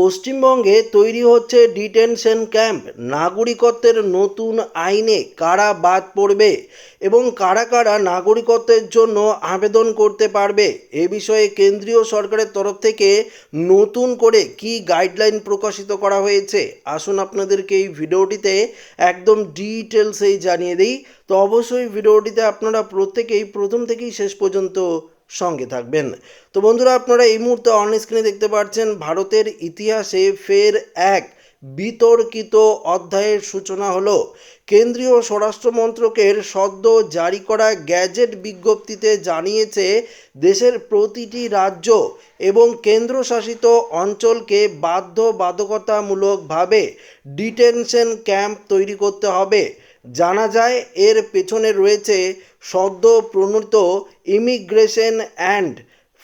পশ্চিমবঙ্গে তৈরি হচ্ছে ডিটেনশন ক্যাম্প। নাগরিকত্বের নতুন আইনে কারা বাদ পড়বে এবং কারা কারা নাগরিকত্বের জন্য আবেদন করতে পারবে? এ বিষয়ে কেন্দ্রীয় সরকারের তরফ থেকে নতুন করে কি গাইডলাইন প্রকাশিত করা হয়েছে? আসুন আপনাদেরকে এই ভিডিওটিতে একদম ডিটেলসেই জানিয়ে দিই। তো অবশ্যই ভিডিওটিতে আপনারা প্রত্যেকেই প্রথম থেকেই শেষ পর্যন্ত সঙ্গে থাকবেন। তো বন্ধুরা, আপনারা এই মুহূর্তে অন স্ক্রিনে দেখতে পাচ্ছেন, ভারতের ইতিহাসে ফের এক বিতর্কিত অধ্যায়ের সূচনা হলো। কেন্দ্রীয় স্বরাষ্ট্রমন্ত্রকের সদ্য জারি করা গ্যাজেট বিজ্ঞপ্তিতে জানিয়েছে, দেশের প্রতিটি রাজ্য এবং কেন্দ্রশাসিত অঞ্চলকে বাধ্যবাধকতামূলকভাবে ডিটেনশন ক্যাম্প তৈরি করতে হবে। জানা যায় এর পেছনে রয়েছে সদ্য প্রণীত ইমিগ্রেশন অ্যান্ড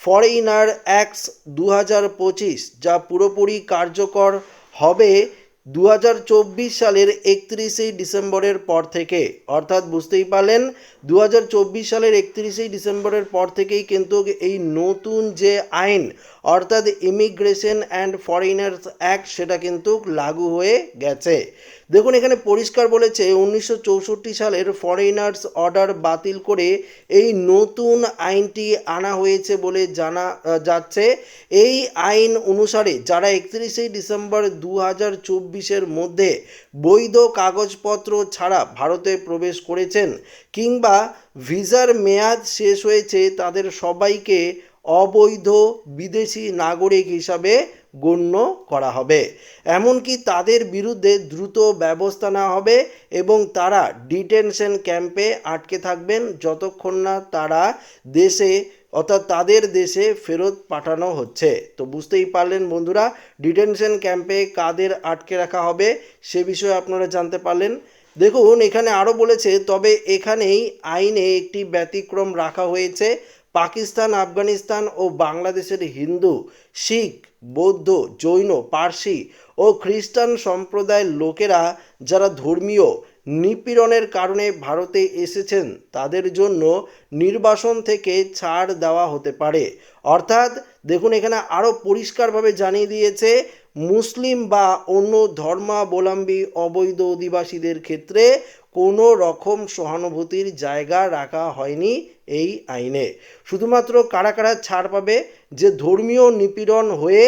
ফরেইনার অ্যাক্টস দু হাজার পঁচিশ, যা পুরোপুরি কার্যকর হবে দু হাজার চব্বিশ সালের একত্রিশে ডিসেম্বরের পর থেকে, অর্থাৎ বুঝতেই পারলেন দু হাজার চব্বিশ সালের একত্রিশে ডিসেম্বরের পর থেকেই কিন্তু এই নতুন যে আইন, অর্থাৎ ইমিগ্রেশন অ্যান্ড ফরেইনার্স অ্যাক্ট সেটা কিন্তু লাগু হয়ে গেছে। দেখুন, এখানে পরিষ্কার বলেছে, উনিশশো চৌষট্টি সালের ফরেইনার্স অর্ডার বাতিল করে এই নতুন আইনটি আনা হয়েছে বলে জানা যাচ্ছে। এই আইন অনুসারে যারা একত্রিশে ডিসেম্বর দু হাজার চব্বিশ চব্বিশের মধ্যে বৈধ কাগজপত্র ছাড়া ভারতে প্রবেশ করেছেন কিংবা ভিসার মেয়াদ শেষ হয়েছে তাদের সবাইকে অবৈধ বিদেশি নাগরিক হিসাবে গণ্য করা হবে। এমনকি তাদের বিরুদ্ধে দ্রুত ব্যবস্থা নেওয়া হবে এবং তারা ডিটেনশন ক্যাম্পে আটকে থাকবেন যতক্ষণ না তারা দেশে, অর্থাৎ তাদের দেশে ফেরত পাঠানো হচ্ছে। তো বুঝতেই পারলেন বন্ধুরা, ডিটেনশন ক্যাম্পে কাদের আটকে রাখা হবে সে বিষয়ে আপনারা জানতে পারলেন। দেখুন, এখানে আরও বলেছে, তবে এখানেই আইনে একটি ব্যতিক্রম রাখা হয়েছে। পাকিস্তান, আফগানিস্তান ও বাংলাদেশের হিন্দু, শিখ, বৌদ্ধ, জৈন, পার্সি ও খ্রিস্টান সম্প্রদায়ের লোকেরা যারা ধর্মীয় নিপীড়নের কারণে ভারতে এসেছেন, তাদের জন্য নির্বাসন থেকে ছাড় দেওয়া হতে পারে। অর্থাৎ দেখুন, এখানে আরও পরিষ্কারভাবে জানিয়ে দিয়েছে, মুসলিম বা অন্য ধর্মাবলম্বী অবৈধ অধিবাসীদের ক্ষেত্রে কোনো রকম সহানুভূতির জায়গা রাখা হয়নি এই আইনে। শুধুমাত্র কারা কারা ছাড় পাবে যে ধর্মীয় নিপীড়ন হয়ে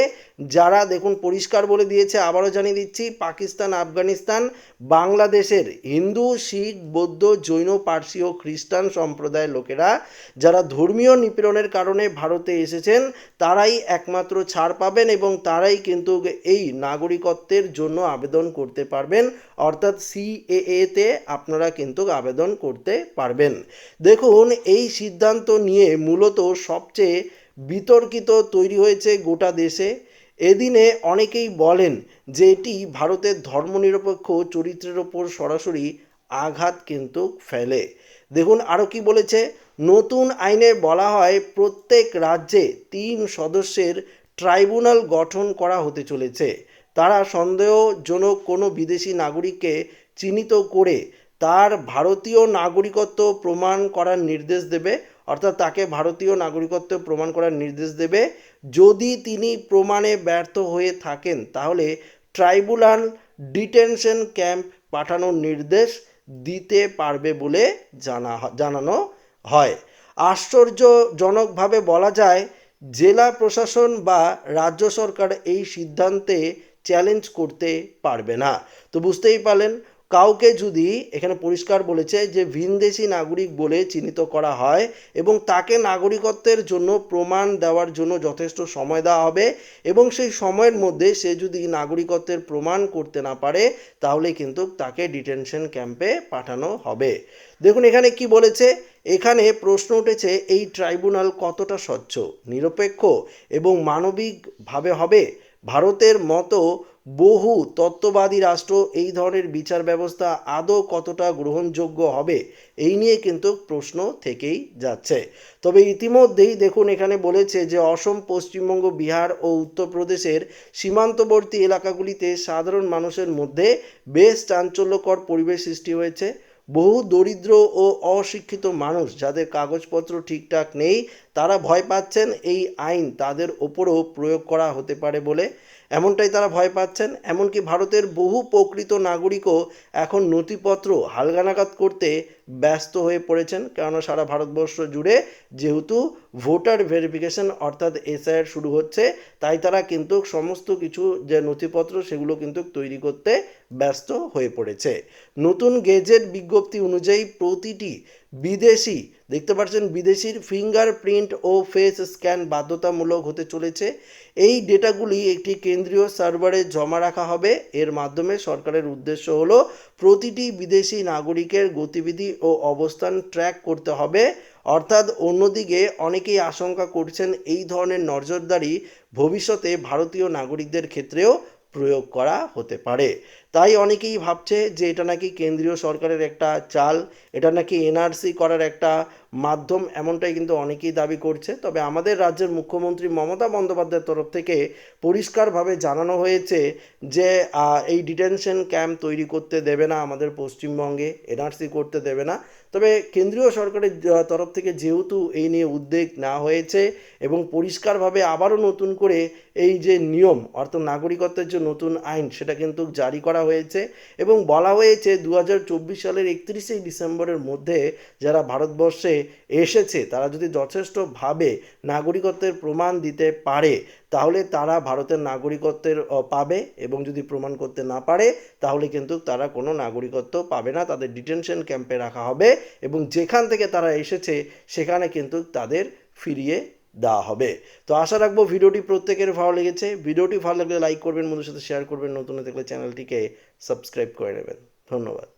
যারা, দেখুন, পরিষ্কার বলে দিয়েছে, আবারও জানিয়ে দিচ্ছি, পাকিস্তান, আফগানিস্তান, বাংলাদেশের হিন্দু, শিখ, বৌদ্ধ, জৈন, পার্সি ও খ্রিস্টান সম্প্রদায়ের লোকেরা যারা ধর্মীয় নিপীড়নের কারণে ভারতে এসেছেন, তারাই একমাত্র ছাড় পাবেন এবং তারাই কিন্তু এই নাগরিকত্বের জন্য আবেদন করতে পারবেন। অর্থাৎ সিএএতে আপনারা কিন্তু আবেদন করতে পারবেন। দেখুন, এই সিদ্ধান্ত নিয়ে মূলত সবচেয়ে বিতর্কিত তৈরি হয়েছে গোটা দেশে। এদিনে অনেকেই বলেন যে এটি ভারতের ধর্মনিরপেক্ষ চরিত্রের ওপর সরাসরি আঘাত কিন্তু ফেলে। দেখুন আরও কি বলেছে, নতুন আইনে বলা হয় প্রত্যেক রাজ্যে তিন সদস্যের ট্রাইব্যুনাল গঠন করা হতে চলেছে। তারা সন্দেহজনক কোনো বিদেশি নাগরিককে চিহ্নিত করে তার ভারতীয় নাগরিকত্ব প্রমাণ করার নির্দেশ দেবে, অর্থাৎ তাকে ভারতীয় নাগরিকত্ব প্রমাণ করার নির্দেশ দেবে। যদি তিনি প্রমাণে ব্যর্থ হয়ে থাকেন, তাহলে ট্রাইব্যুনাল ডিটেনশন ক্যাম্প পাঠানোর নির্দেশ দিতে পারবে বলে জানা জানানো হয়। আশ্চর্যজনকভাবে বলা যায়, জেলা প্রশাসন বা রাজ্য সরকার এই সিদ্ধান্তে চ্যালেঞ্জ করতে পারবে না। তো বুঝতেই পারলেন কাউকে যদি এখানে পরিষ্কার বলেছে যে ভিনদেশি নাগরিক বলে চিহ্নিত করা হয় এবং তাকে নাগরিকত্বের জন্য প্রমাণ দেওয়ার জন্য যথেষ্ট সময় দেওয়া হবে এবং সেই সময়ের মধ্যে সে যদি নাগরিকত্বের প্রমাণ করতে না পারে, তাহলে কিন্তু তাকে ডিটেনশন ক্যাম্পে পাঠানো হবে। দেখুন এখানে কি বলেছে? এখানে প্রশ্ন উঠেছে, এই ট্রাইব্যুনাল কতটা স্বচ্ছ, নিরপেক্ষ এবং মানবিকভাবে হবে? ভারতের মতো বহু তত্ত্ববাদী রাষ্ট্র এই ধরনের বিচার ব্যবস্থা আদৌ কতটা গ্রহণযোগ্য হবে, এই নিয়ে কিন্তু প্রশ্ন থেকেই যাচ্ছে। তবে ইতিমধ্যেই দেখুন, এখানে বলেছে যে অসম, পশ্চিমবঙ্গ, বিহার ও উত্তরপ্রদেশের সীমান্তবর্তী এলাকাগুলিতে সাধারণ মানুষের মধ্যে বেশ চাঞ্চল্যকর পরিবেশ সৃষ্টি হয়েছে। বহু দরিদ্র ও অশিক্ষিত মানুষ যাদের কাগজপত্র ঠিকঠাক নেই, তারা ভয় পাচ্ছেন এই আইন তাদের ওপরও প্রয়োগ করা হতে পারে বলে। এমনটাই তারা ভয় পাচ্ছেন। এমনকি ভারতের বহু প্রকৃত নাগরিকও এখন নথিপত্র হালগানাগাদ করতে ব্যস্ত হয়ে পড়েছেন। কেননা সারা ভারতবর্ষ জুড়ে যেহেতু ভোটার ভেরিফিকেশন অর্থাৎ এসআইআর শুরু হচ্ছে, তাই তারা কিন্তু সমস্ত কিছু যে নথিপত্র সেগুলো কিন্তু তৈরি করতে ব্যস্ত হয়ে পড়েছে। নতুন গেজেট বিজ্ঞপ্তি অনুযায়ী প্রতিটি বিদেশি, দেখতে পাচ্ছেন বিদেশির ফিঙ্গার প্রিন্ট ও ফেস স্ক্যান বাধ্যতামূলক হতে চলেছে। এই ডেটাগুলি একটি কেন্দ্রীয় সার্ভারে জমা রাখা হবে। এর মাধ্যমে সরকারের উদ্দেশ্য হল প্রতিটি বিদেশি নাগরিকের গতিবিধি ও অবস্থান ট্র্যাক করতে হবে। অর্থাৎ অন্যদিকে অনেকেই আশঙ্কা করছেন এই ধরনের নজরদারি ভবিষ্যতে ভারতীয় নাগরিকদের ক্ষেত্রেও প্রয়োগ করা হতে পারে। তাই অনেকেই ভাবছে যে এটা নাকি কেন্দ্রীয় সরকারের একটা চাল, এটা নাকি এনআরসি করার একটা মাধ্যম এমনটাই কিন্তু অনেকেই দাবি করছে। তবে আমাদের রাজ্যের মুখ্যমন্ত্রী মমতা বন্দ্যোপাধ্যায়ের তরফ থেকে পরিষ্কারভাবে জানানো হয়েছে যে এই ডিটেনশন ক্যাম্প তৈরি করতে দেবে না, আমাদের পশ্চিমবঙ্গে এনআরসি করতে দেবে না। তবে কেন্দ্রীয় সরকারের তরফ থেকে যেহেতু এই নিয়ে উদ্বেগ নেওয়া হয়েছে এবং পরিষ্কারভাবে আবারও নতুন করে এই যে নিয়ম, অর্থাৎ নাগরিকত্বের যে নতুন আইন, সেটা কিন্তু জারি করা হয়েছে এবং বলা হয়েছে দু হাজার চব্বিশ সালের একত্রিশে ডিসেম্বরের মধ্যে যারা ভারতবর্ষে এসেছে, তারা যদি যথেষ্টভাবে নাগরিকত্বের প্রমাণ দিতে পারে, তাহলে তারা ভারতের নাগরিকত্বের পাবে এবং যদি প্রমাণ করতে না পারে, তাহলে কিন্তু তারা কোনো নাগরিকত্ব পাবে না। তাদের ডিটেনশন ক্যাম্পে রাখা হবে এবং যেখান থেকে তারা এসেছে, সেখানে কিন্তু তাদের ফিরিয়ে দেওয়া হবে। তো আশা রাখব ভিডিওটি প্রত্যেকের ভালো লেগেছে। ভিডিওটি ভালো লাগলে লাইক করবেন বন্ধুর সাথে শেয়ার করবেন। নতুন থাকলে চ্যানেলটিকে সাবস্ক্রাইব করে নেবেন। ধন্যবাদ।